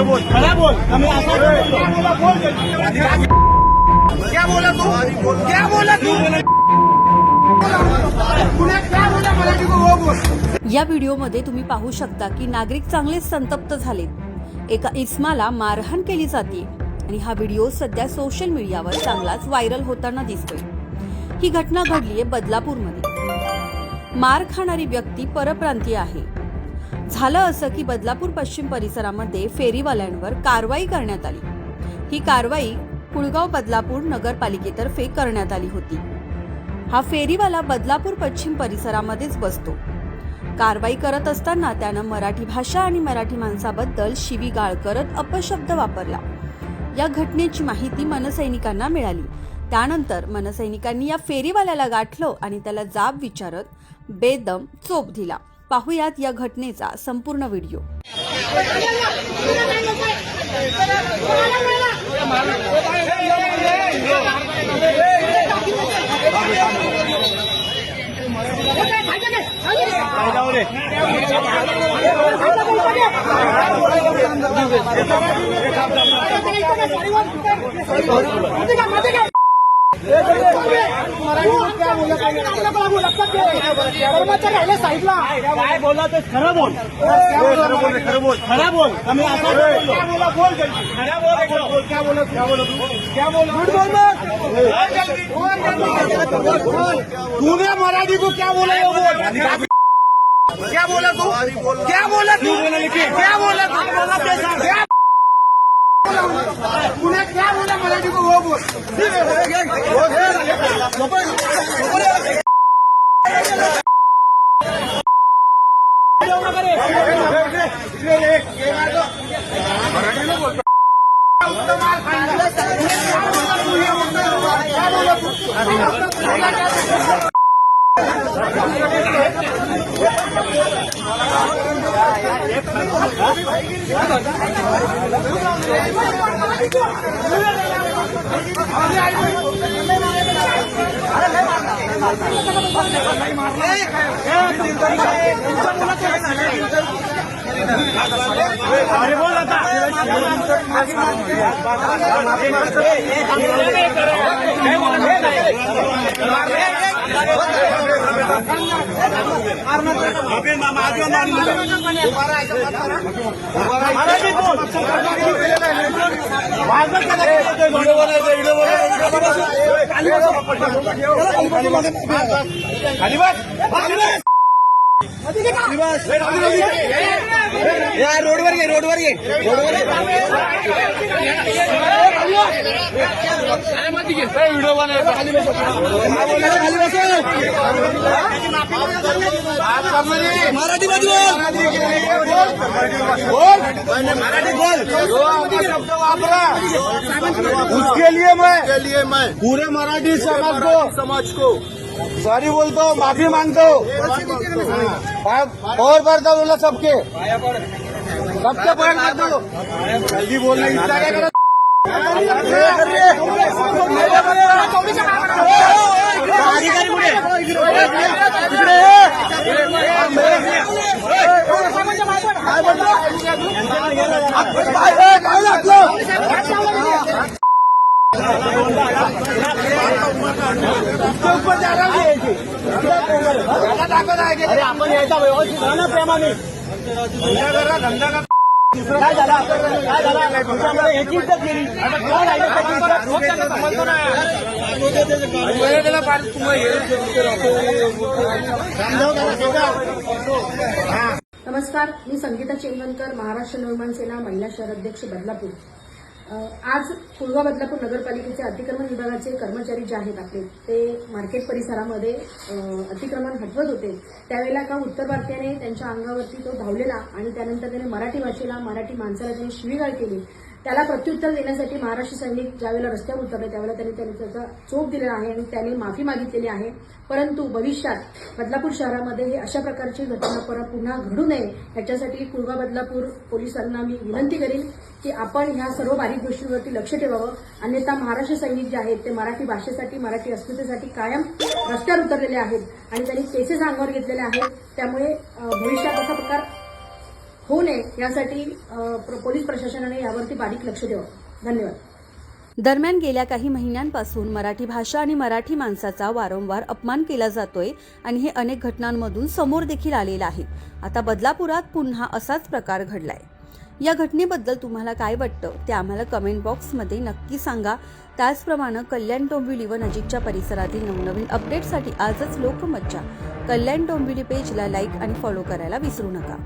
क्या बोला तू? क्या बोला तू? बोल या व्हिडिओमध्ये तुम्ही पाहू शकता की नागरिक चांगलेच संतप्त झालेत. एका इस्माला मारहाण केली जाते आणि हा व्हिडिओ सध्या सोशल मीडियावर चांगलाच व्हायरल होताना दिसतोय. ही घटना घडलीय बदलापूरमध्ये. मार खाणारी व्यक्ती परप्रांतीय आहे. झालं असं की बदलापूर पश्चिम परिसरामध्ये फेरीवाल्यांवर कारवाई करण्यात आली. ही कारवाई कुळगाव बदलापूर नगरपालिकेतर्फे करण्यात आली होती. हा फेरीवाला बदलापूर पश्चिम परिसरामध्येच बसतो. कारवाई करत असताना त्यानं मराठी भाषा आणि मराठी माणसाबद्दल शिवीगाळ करत अपशब्द वापरला. या घटनेची माहिती मनसैनिकांना मिळाली. त्यानंतर मनसैनिकांनी या फेरीवाल्याला गाठलं आणि त्याला जाब विचारत बेदम चोप दिला. पाहुयात या घटनेचा संपूर्ण व्हिडिओ. साईडला काय बोला ते खरं बोल खरं बोल रे, खरं बोल खरं बोल आम्ही असं बोललो. बोल जल्दी. खरं बोल एकदम. क्या बोला क्या बोला तू क्या बोला झूठ बोल मत तूने मराठी को क्या बोला क्या बोला तू क्या बोला तू क्या बोला तू क्या तूने क्या बोला मराठी को वो बोल अरे बोल आता मराठी बोल या रोडवर घे रोडवर घे रोडवर व्हिडिओ मराठी मध्ये बोल मराठी बोल शब्द वापरा उसके लिए मैं के लिए मैं पूरे मराठी समाज को समाज को सॉरी बोलता माफी मांगता. हूँ और करता बोला सबके. सबके पैर करता हूँ जल्दी बोलना इच्छा क्या करो अरे आपण यायचा व्यवस्थित ना प्रेमाने. काय झालं? काय झालं? तुमच्यामध्ये एक इज्जत गेली काय कोण त्याची इज्जत? रोज नमस्कार. मी संगीता चेंगणकर महाराष्ट्र निर्माण सेना महिला शहर अध्यक्ष बदलापूर. आज कुळवा बदलापूर नगरपालिकेचे अतिक्रमण विभागाचे कर्मचारी जे आहेत आपले ते मार्केट परिसरामध्ये अतिक्रमण हटवत होते. त्यावेळेला का उत्तर भारतीयाने त्यांच्या अंगावरती तो धावलेला आणि त्यानंतर त्याने मराठी भाषेला मराठी माणसाला त्यांनी शिवीगाळ केली. त्याला प्रत्युत्तर देण्यासाठी महाराष्ट्र सैनिक ज्यावेळेला रस्त्यावर उतरले त्यावेळेला त्यांनी त्यांनी त्याचा चोप दिलेला आहे आणि त्यांनी माफी मागितलेली आहे. परंतु भविष्यात बदलापूर शहरामध्ये हे अशा प्रकारची घटना परत पुन्हा घडू नये याच्यासाठी कुळवा बदलापूर पोलिसांना मी विनंती करीन की आपण ह्या सर्व बारीक गोष्टींवरती लक्ष ठेवावं. अन्यथा महाराष्ट्र सैनिक जे आहेत ते मराठी भाषेसाठी मराठी अस्मितेसाठी कायम रस्त्यावर उतरलेले आहेत आणि त्यांनी केसेस अंगावर घेतलेले आहेत. त्यामुळे भविष्यात असा प्रकार होऊ नये यासाठी पोलीस प्रशासनाने यावरती बारीक लक्ष द्यावं. धन्यवाद. दरम्यान गेल्या काही महिन्यांपासून मराठी भाषा आणि मराठी माणसाचा वारंवार अपमान केला जातोय आणि हे अनेक घटनांमधून समोर देखील आलेलं आहे. आता बदलापुरात पुन्हा असाच प्रकार घडलाय. या घटनेबद्दल तुम्हाला काय वाटतं ते आम्हाला कमेंट बॉक्समध्ये नक्की सांगा. त्याचप्रमाणे कल्याण डोंबिवली व नजीकच्या परिसरातील नवनवीन अपडेटसाठी आजच लोकमतच्या कल्याण डोंबिवली पेजला लाईक आणि फॉलो करायला विसरू नका.